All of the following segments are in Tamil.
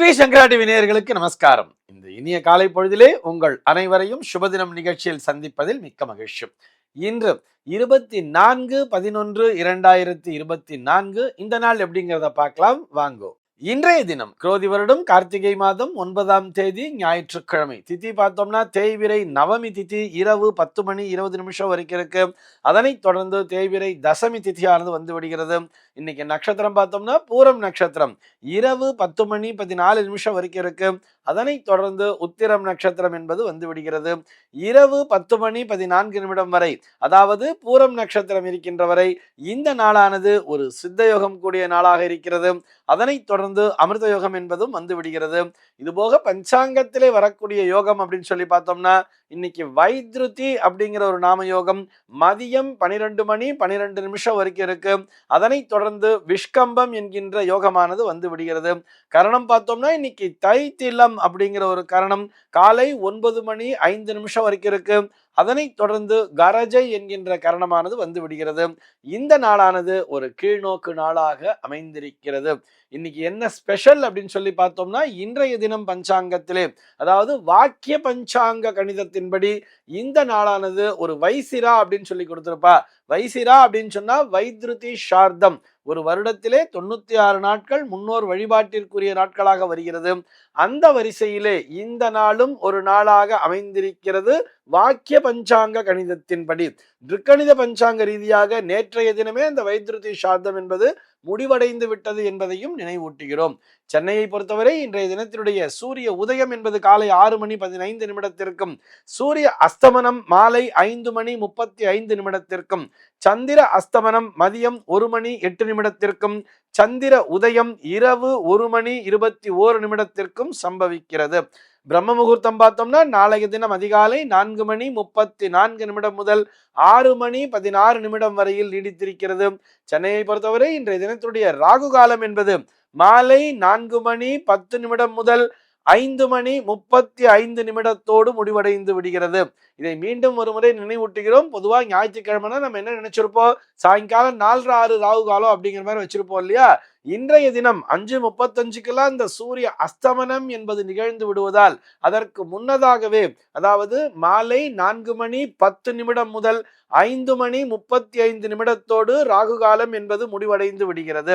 ஸ்ரீ சங்கராடி விநேயர்களுக்கு நமஸ்காரம். இந்த இனிய காலை பொழுதிலே உங்கள் அனைவரையும் சுபதினம் நிகழ்ச்சியில் சந்திப்பதில் மிக்க மகிழ்ச்சி. இன்று இருபத்தி நான்கு பதினொன்று இரண்டாயிரத்தி இருபத்தி நான்கு. இந்த நாள் எப்படிங்கிறத பார்க்கலாம். வாங்கோ. இன்றைய தினம் குரோதி வருடம் கார்த்திகை மாதம் ஒன்பதாம் தேதி ஞாயிற்றுக்கிழமை. திதி பார்த்தோம்னா தேய்விரை நவமி திதி இரவு பத்து மணி இருபது நிமிஷம் வரைக்கும் இருக்கு. அதனைத் தொடர்ந்து தேய்விரை தசமி திதியானது வந்து விடுகிறது. இன்னைக்கு நட்சத்திரம் பார்த்தோம்னா பூரம் நட்சத்திரம். இரவு பத்து மணி பதினாலு நிமிஷம் வரைக்கும் இருக்கு. அதனைத் தொடர்ந்து உத்திரம் நட்சத்திரம் என்பது வந்து விடுகிறது. இரவு பத்து மணி பதினான்கு நிமிடம் வரை அதாவது பூரம் நட்சத்திரம் இருக்கின்ற வரை இந்த நாளானது ஒரு சித்தயோகம் கூடிய நாளாக இருக்கிறது. அதனைத் தொடர்ந்து அமிர்த யோகம் என்பதும் வந்து விடுகிறது. இதுபோக பஞ்சாங்கத்திலே வரக்கூடிய யோகம் அப்படின்னு சொல்லி பார்த்தோம்னா இன்னைக்கு வைத்ருதி அப்படிங்கிற ஒரு நாம யோகம் மதியம் பனிரெண்டு மணி பனிரெண்டு நிமிஷம் வரைக்கும் இருக்கு. அதனைத் தொடர்ந்து விஷ்கம்பம் என்கின்ற யோகமானது வந்து விடுகிறது. கரணம் பார்த்தோம்னா இன்னைக்கு தைத்திலம் அப்படிங்கிற ஒரு கரணம் காலை ஒன்பது மணி ஐந்து நிமிஷம் வரைக்கும் இருக்கு. அதனைத் தொடர்ந்து கரஜை என்கின்ற கரணமானது வந்து விடுகிறது. இந்த நாளானது ஒரு கீழ்நோக்கு நாளாக அமைந்திருக்கிறது. இன்னைக்கு என்ன ஸ்பெஷல் அப்படின்னு சொல்லி பார்த்தோம்னா இன்றைய தினம் பஞ்சாங்கத்திலே அதாவது வாக்கிய பஞ்சாங்க கணிதத்தின்படி இந்த நாளானது ஒரு வைசிரா அப்படின்னு சொல்லி கொடுத்திருப்பா. வைசிரா அப்படின்னு சொன்னா வைத்ருதி ஷார்தம். ஒரு வருடத்திலே தொண்ணூத்தி ஆறு நாட்கள் முன்னோர் வழிபாட்டிற்குரிய நாட்களாக வருகிறது. அந்த வரிசையிலே இந்த நாளும் ஒரு நாளாக அமைந்திருக்கிறது. வாக்கிய பஞ்சாங்க கணிதத்தின்படி. திருக்கணித பஞ்சாங்க ரீதியாக நேற்றைய தினமே அந்த வைத்திருதி சாதம் என்பது முடிவடைந்து விட்டது என்பதையும் நினைவூட்டுகிறோம். சென்னையை பொறுத்தவரை இன்றைய தினத்தினுடைய சூரிய உதயம் என்பது காலை ஆறு மணி பதினைந்து நிமிடத்திற்கும் சூரிய அஸ்தமனம் மாலை ஐந்து மணி முப்பத்தி ஐந்து நிமிடத்திற்கும் சந்திர அஸ்தமனம் மதியம் ஒரு மணி எட்டு நிமிடத்திற்கும் சந்திர உதயம் இரவு ஒரு மணி இருபத்தி ஓரு நிமிடத்திற்கும் சம்பவிக்கிறது. பிரம்ம முகூர்த்தம் பார்த்தோம்னா நாளைய தினம் அதிகாலை நான்கு மணி முப்பத்தி நான்கு நிமிடம் முதல் ஆறு மணி பதினாறு நிமிடம் வரையில் நீடித்திருக்கிறது. சென்னையை பொறுத்தவரை இன்றைய தினத்துடைய ராகு காலம் என்பது மாலை நான்கு மணி பத்து நிமிடம் முதல் ஐந்து மணி முப்பத்தி ஐந்து நிமிடத்தோடு முடிவடைந்து விடுகிறது. இதை மீண்டும் ஒரு முறை நினைவூட்டுகிறோம். பொதுவாக ஞாயிற்றுக்கிழமைனா நம்ம என்ன நினைச்சிருப்போம்? சாயங்காலம் நாலு ஆறு ராகு காலம் அப்படிங்கிற மாதிரி வச்சிருப்போம் இல்லையா? இன்றைய தினம் அஞ்சு முப்பத்தஞ்சுக்கெல்லாம் இந்த சூரிய அஸ்தமனம் என்பது நிகழ்ந்து விடுவதால் அதற்கு முன்னதாகவே அதாவது மாலை நான்கு மணி பத்து நிமிடம் முதல் ஐந்து மணி முப்பத்தி ஐந்து நிமிடத்தோடு ராகு காலம் என்பது முடிவடைந்து விடுகிறது.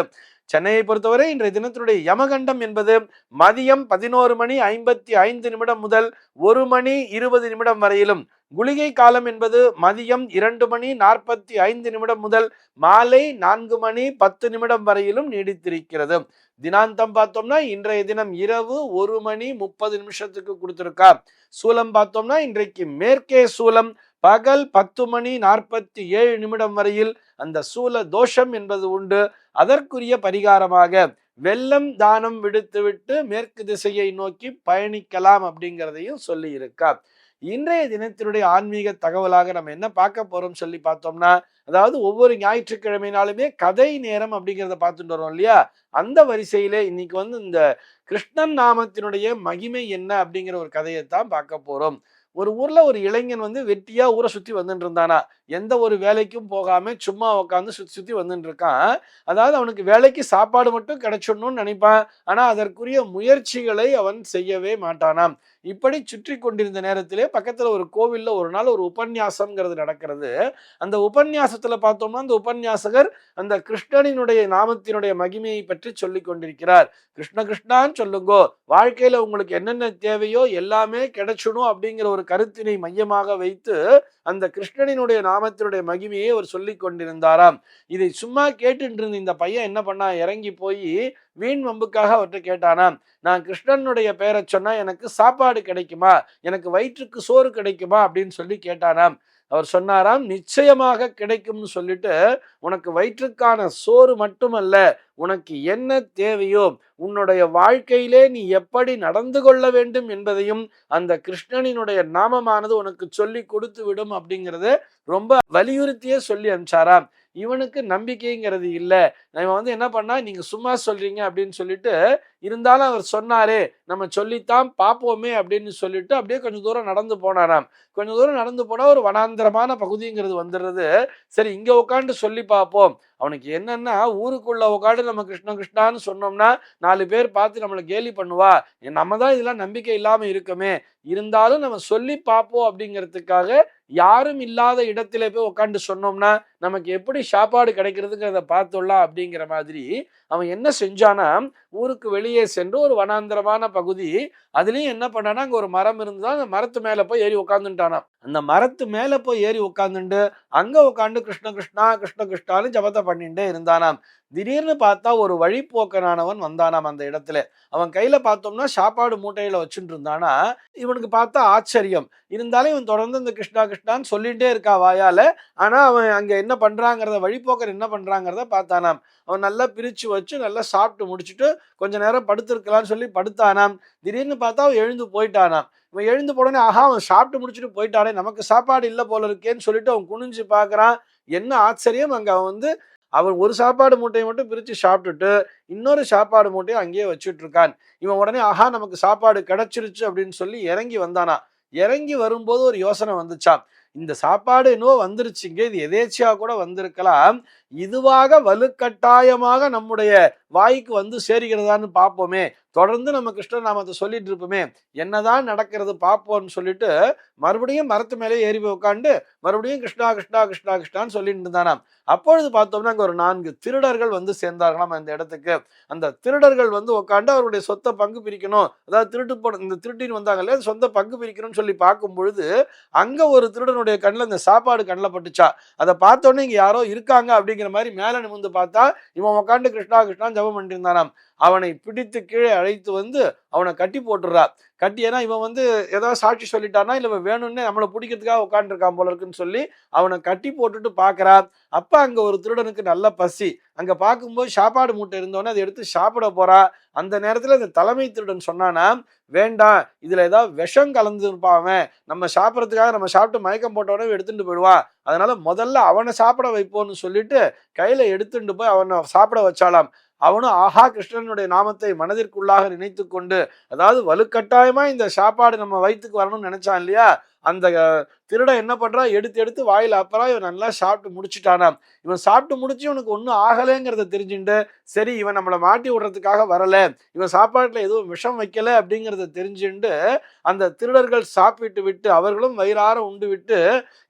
சென்னையை பொறுத்தவரை இன்றைய தினத்தினுடைய யமகண்டம் என்பது மதியம் பதினோரு மணி ஐம்பத்தி ஐந்து நிமிடம் முதல் ஒரு மணி இருபது நிமிடம் வரையிலும் குளிகை காலம் என்பது மதியம் இரண்டு மணி நாற்பத்தி ஐந்து நிமிடம் முதல் மாலை நான்கு மணி பத்து நிமிடம் வரையிலும் நீடித்திருக்கிறது. தினாந்தம் பார்த்தோம்னா இன்றைய தினம் இரவு ஒரு மணி முப்பது நிமிஷத்துக்கு கொடுத்துருக்கா சூலம் பார்த்தோம்னா இன்றைக்கு மேற்கே சூலம் பகல் பத்து மணி நாற்பத்தி ஏழு நிமிடம் வரையில் அந்த சூல தோஷம் என்பது உண்டு. அதற்குரிய பரிகாரமாக வெள்ளம் தானம் விடுத்துவிட்டு மேற்கு திசையை நோக்கி பயணிக்கலாம் அப்படிங்கிறதையும் சொல்லி இருக்கா இன்றைய தினத்தினுடைய ஆன்மீக தகவலாக நம்ம என்ன பார்க்க போறோம் சொல்லி பார்த்தோம்னா அதாவது ஒவ்வொரு ஞாயிற்றுக்கிழமைனாலுமே கதை நேரம் அப்படிங்கிறத பார்த்துட்டு வரோம் இல்லையா? அந்த வரிசையில இன்னைக்கு வந்து இந்த கிருஷ்ணன் நாமத்தினுடைய மகிமை என்ன அப்படிங்கிற ஒரு கதையை தான் பார்க்க போறோம். ஒரு ஊர்ல ஒரு இளைஞன் வந்து வெட்டியா ஊரை சுத்தி வந்துட்டு இருந்தானா? எந்த ஒரு வேலைக்கும் போகாம சும்மா உட்காந்து சுத்தி சுத்தி வந்துட்டு இருக்கான். அதாவது அவனுக்கு வேலைக்கு சாப்பாடு மட்டும் கிடைச்சிடணும்னு நினைப்பான். ஆனா அதற்குரிய முயற்சிகளை அவன் செய்யவே மாட்டானாம். இப்படி சுற்றி கொண்டிருந்த நேரத்திலே பக்கத்தில் ஒரு கோவில்ல ஒரு நாள் ஒரு உபன்யாசம்ங்கிறது நடக்கிறது. அந்த உபன்யாசத்தில் பார்த்தோம்னா அந்த உபன்யாசகர் அந்த கிருஷ்ணனினுடைய நாமத்தினுடைய மகிமையை பற்றி சொல்லி கொண்டிருக்கிறார். கிருஷ்ண கிருஷ்ணான்னு சொல்லுங்கோ. வாழ்க்கையில் உங்களுக்கு என்னென்ன தேவையோ எல்லாமே கிடைச்சிடும் அப்படிங்கிற ஒரு கருத்தினை மையமாக வைத்து அந்த கிருஷ்ணனினுடைய நாமத்தினுடைய மகிமையை அவர் சொல்லி கொண்டிருந்தாராம். இதை சும்மா கேட்டுட்டு இருந்த இந்த பையன் என்ன பண்ணா இறங்கி போய் வீண் வம்புக்காக அவர்கிட்ட கேட்டானாம் நான் கிருஷ்ணனுடைய பெயரை சொன்னால் எனக்கு சாப்பாடு கிடைக்குமா? எனக்கு வயிற்றுக்கு சோறு கிடைக்குமா? அப்படின்னு சொல்லி கேட்டானாம். அவர் சொன்னாராம் நிச்சயமாக கிடைக்கும்னு சொல்லிட்டு உனக்கு வயிற்றுக்கான சோறு மட்டுமல்ல உனக்கு என்ன தேவையோ உன்னுடைய வாழ்க்கையிலே நீ எப்படி நடந்து கொள்ள வேண்டும் என்பதையும் அந்த கிருஷ்ணனினுடைய நாமமானது உனக்கு சொல்லி கொடுத்து விடும் அப்படிங்கிறத ரொம்ப வலியுறுத்தியே சொல்லி அனுப்பிச்சாராம். இவனுக்கு நம்பிக்கைங்கிறது இல்லை. இவன் வந்து என்ன பண்ணா நீங்கள் சும்மா சொல்கிறீங்க அப்படின்னு சொல்லிட்டு இருந்தாலும் அவர் சொன்னாரே நம்ம சொல்லித்தான் பார்ப்போமே அப்படின்னு சொல்லிட்டு அப்படியே கொஞ்சம் தூரம் நடந்து போனாராம். கொஞ்சம் தூரம் நடந்து போனால் ஒரு வனாந்தரமான பகுதிங்கிறது வந்துடுறது. சரி இங்கே உட்காந்து சொல்லி பார்ப்போம். அவனுக்கு என்னன்னா ஊருக்குள்ள உட்காந்து நம்ம கிருஷ்ண கிருஷ்ணான்னு சொன்னோம்னா நாலு பேர் பார்த்து நம்மளை கேலி பண்ணுவா. நம்ம தான் இதெல்லாம் நம்பிக்கை இல்லாமல் இருக்கமே. இருந்தாலும் நம்ம சொல்லி பார்ப்போம் அப்படிங்கிறதுக்காக யாரும் இல்லாத இடத்துல போய் உட்காந்து சொன்னோம்னா நமக்கு எப்படி சாப்பாடு கிடைக்கிறதுங்கிறத பார்த்துடலாம் அப்படிங்கிற மாதிரி அவன் என்ன செஞ்சானா ஊருக்கு வெளியே சென்று ஒரு வனாந்திரமான பகுதி அதுலேயும் என்ன பண்ணானா அங்கே ஒரு மரம் இருந்துதான் அந்த மரத்து மேலே போய் ஏறி உட்காந்துட்டானா அந்த மரத்து மேலே போய் ஏறி உட்காந்துட்டு அங்கே உட்காந்து கிருஷ்ண கிருஷ்ணா கிருஷ்ண கிருஷ்ணான்னு ஜபத்தை பண்ணிட்டே இருந்தானாம். திடீர்னு பார்த்தா ஒரு வழிப்போக்கனானவன் வந்தானாம் அந்த இடத்துல. அவன் கையில பார்த்தோம்னா சாப்பாடு மூட்டையில வச்சுட்டு இருந்தானா. இவனுக்கு பார்த்தா ஆச்சரியம். இருந்தாலும் இவன் தொடர்ந்து இந்த கிருஷ்ணா கிருஷ்ணான்னு சொல்லிட்டே இருக்கா வாயால. ஆனா அவன் அங்க என்ன பண்றாங்கிறத வழிப்போக்கர் என்ன பண்றாங்கிறத பார்த்தானாம். அவன் நல்லா பிரித்து வச்சு நல்லா சாப்பிட்டு முடிச்சுட்டு கொஞ்ச நேரம் படுத்திருக்கலாம்னு சொல்லி படுத்தானாம். திடீர்னு பார்த்தா அவன் எழுந்து போயிட்டானாம். இவன் எழுந்து போனோடனே ஆஹா அவன் சாப்பிட்டு முடிச்சுட்டு போயிட்டானே நமக்கு சாப்பாடு இல்லை போல இருக்கேன்னு சொல்லிட்டு அவன் குனிஞ்சு பார்க்குறான். என்ன ஆச்சரியம் அங்கே அவன் வந்து அவன் ஒரு சாப்பாடு மூட்டையை மட்டும் பிரித்து சாப்பிட்டுட்டு இன்னொரு சாப்பாடு மூட்டையை அங்கேயே வச்சுட்டு இருக்கான் இவன் உடனே ஆஹா நமக்கு சாப்பாடு கிடைச்சிருச்சு அப்படின்னு சொல்லி இறங்கி வந்தானா இறங்கி வரும்போது ஒரு யோசனை வந்துச்சான் இந்த சாப்பாடு என்னவோ வந்துருச்சுங்க இது எதேச்சியாக கூட வந்திருக்கலாம். இதுவாக வலுக்கட்டாயமாக நம்முடைய வாய்க்கு வந்து சேருகிறதான்னு பார்ப்போமே. தொடர்ந்து நம்ம கிருஷ்ணன் நாம அதை சொல்லிட்டு இருப்போமே. என்னதான் நடக்கிறது பார்ப்போம்னு சொல்லிட்டு மறுபடியும் மரத்து மேலே ஏறி போய் உட்காந்து மறுபடியும் கிருஷ்ணா கிருஷ்ணா கிருஷ்ணா கிருஷ்ணான்னு சொல்லிட்டு இருந்தானாம் அப்பொழுது பார்த்தோம்னா அங்கே ஒரு நான்கு திருடர்கள் வந்து சேர்ந்தார்களாம் அந்த இடத்துக்கு. அந்த திருடர்கள் வந்து உட்காந்து அவருடைய சொத்தை பங்கு பிரிக்கணும். அதாவது திருட்டு போன இந்த திருட்டின்னு வந்தாங்களே சொந்த பங்கு பிரிக்கணும்னு சொல்லி பார்க்கும் பொழுது அங்கே ஒரு திருடனுடைய கண்ணில் இந்த சாப்பாடு கண்ணில் பட்டுச்சா. அதை பார்த்தோன்னே இங்கே யாரோ இருக்காங்க அப்படிங்கிற மாதிரி மேலே நிமிந்து பார்த்தா இவன் உட்காந்து கிருஷ்ணா கிருஷ்ணா ஜபம் பண்ணிட்டு அவனை பிடித்து கீழே அழைத்து வந்து அவனை கட்டி போட்டுறா. கட்டி ஏன்னா இவன் வந்து ஏதாவது சாட்சி சொல்லிட்டானா இல்லை இவன் வேணும்னே நம்மளை பிடிக்கிறதுக்காக உட்காந்துருக்கான் போல இருக்குன்னு சொல்லி அவனை கட்டி போட்டுட்டு பார்க்கறா அப்போ அங்கே ஒரு திருடனுக்கு நல்ல பசி. அங்கே பார்க்கும்போது சாப்பாடு மூட்டை இருந்தோடனே அதை எடுத்து சாப்பிட போறா. அந்த நேரத்தில் இந்த தலைமை திருடன் சொன்னானா வேண்டாம் இதில் ஏதாவது விஷம் கலந்துருப்பான் அவன். நம்ம சாப்பிட்றதுக்காக நம்ம சாப்பிட்டு மயக்கம் போட்டவனே எடுத்துட்டு போயிடுவான் அதனால முதல்ல அவனை சாப்பிட வைப்போம்னு சொல்லிட்டு கையில் எடுத்துட்டு போய் அவனை சாப்பிட வச்சாலாம் அவனும் ஆஹா கிருஷ்ணனுடைய நாமத்தை மனதிற்குள்ளாக நினைத்து கொண்டு அதாவது வலுக்கட்டாயமா இந்த சாப்பாடு நம்ம வயிற்றுக்கு வரணும்னு நினைச்சான் இல்லையா? அந்த திருடன் என்ன பண்ணுறான் எடுத்து எடுத்து வாயில் அப்புறம் இவன் நல்லா சாப்பிட்டு முடிச்சுட்டானா. இவன் சாப்பிட்டு முடிச்சு இவனுக்கு ஒன்றும் ஆகலைங்கிறத தெரிஞ்சுட்டு சரி இவன் நம்மளை மாட்டி விடுறதுக்காக வரலை. இவன் சாப்பாட்டில் எதுவும் விஷம் வைக்கலை அப்படிங்கிறத தெரிஞ்சுட்டு அந்த திருடர்கள் சாப்பிட்டு விட்டு அவர்களும் வயிறார உண்டு விட்டு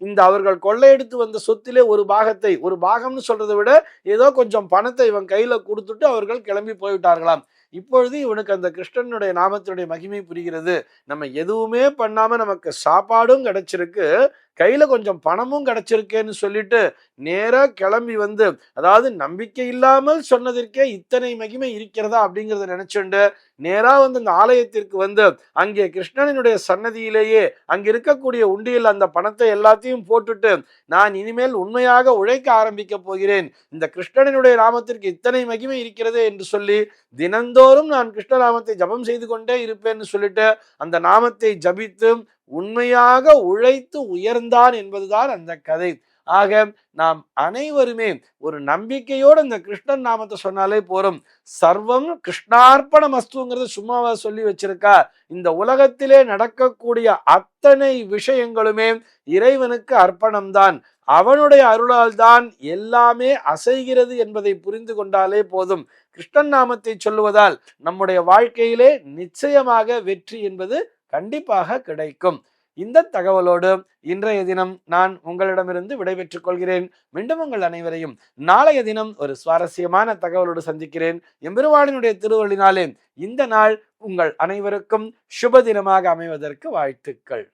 இந்த அவர்கள் கொள்ளையெடுத்து வந்த சொத்திலே ஒரு பாகத்தை ஒரு பாகம்னு சொல்கிறத விட ஏதோ கொஞ்சம் பணத்தை இவன் கையில் கொடுத்துட்டு அவர்கள் கிளம்பி போய்விட்டார்களாம். இப்பொழுது இவனுக்கு அந்த கிருஷ்ணனுடைய நாமத்தினுடைய மகிமை புரிகிறது. நம்ம எதுவுமே பண்ணாம நமக்கு சாப்பாடும் கிடைச்சிருக்கு. கையில் கொஞ்சம் பணமும் கிடச்சிருக்கேன்னு சொல்லிட்டு நேராக கிளம்பி வந்து அதாவது நம்பிக்கை இல்லாமல் சொன்னதற்கே இத்தனை மகிமை இருக்கிறதா அப்படிங்கிறத நினச்சிண்டு நேராக வந்து இந்த ஆலயத்திற்கு வந்து அங்கே கிருஷ்ணனினுடைய சன்னதியிலேயே அங்கே இருக்கக்கூடிய உண்டியில் அந்த பணத்தை எல்லாத்தையும் போட்டுட்டு நான் இனிமேல் உண்மையாக உழைக்க ஆரம்பிக்க போகிறேன். இந்த கிருஷ்ணனினுடைய நாமத்திற்கு இத்தனை மகிமை இருக்கிறது என்று சொல்லி தினந்தோறும் நான் கிருஷ்ணராமத்தை ஜபம் செய்து கொண்டே இருப்பேன்னு சொல்லிட்டு அந்த நாமத்தை ஜபித்து உண்மையாக உழைத்து உயர்ந்தான் என்பதுதான் அந்த கதை. ஆக நாம் அனைவருமே ஒரு நம்பிக்கையோடு இந்த கிருஷ்ணன் நாமத்தை சொன்னாலே போறோம் சர்வம் கிருஷ்ணார்ப்பண மஸ்துங்கிறத சும்மாவா சொல்லி வச்சிருக்கா. இந்த உலகத்திலே நடக்கக்கூடிய அத்தனை விஷயங்களுமே இறைவனுக்கு அர்ப்பணம்தான். அவனுடைய அருளால் தான் எல்லாமே அசைகிறது என்பதை புரிந்து கொண்டாலே போதும். கிருஷ்ணன் நாமத்தை சொல்லுவதால் நம்முடைய வாழ்க்கையிலே நிச்சயமாக வெற்றி என்பது கண்டிப்பாக கிடைக்கும். இந்த தகவலோடு இன்றைய தினம் நான் உங்களிடமிருந்து விடைபெற்றுக் கொள்கிறேன். மீண்டும் உங்கள் அனைவரையும் நாளைய தினம் ஒரு சுவாரஸ்யமான தகவலோடு சந்திக்கிறேன். எம்பெருவானினுடைய திருவள்ளினாலே இந்த நாள் உங்கள் அனைவருக்கும் சுப தினமாக அமைவதற்கு வாழ்த்துக்கள்.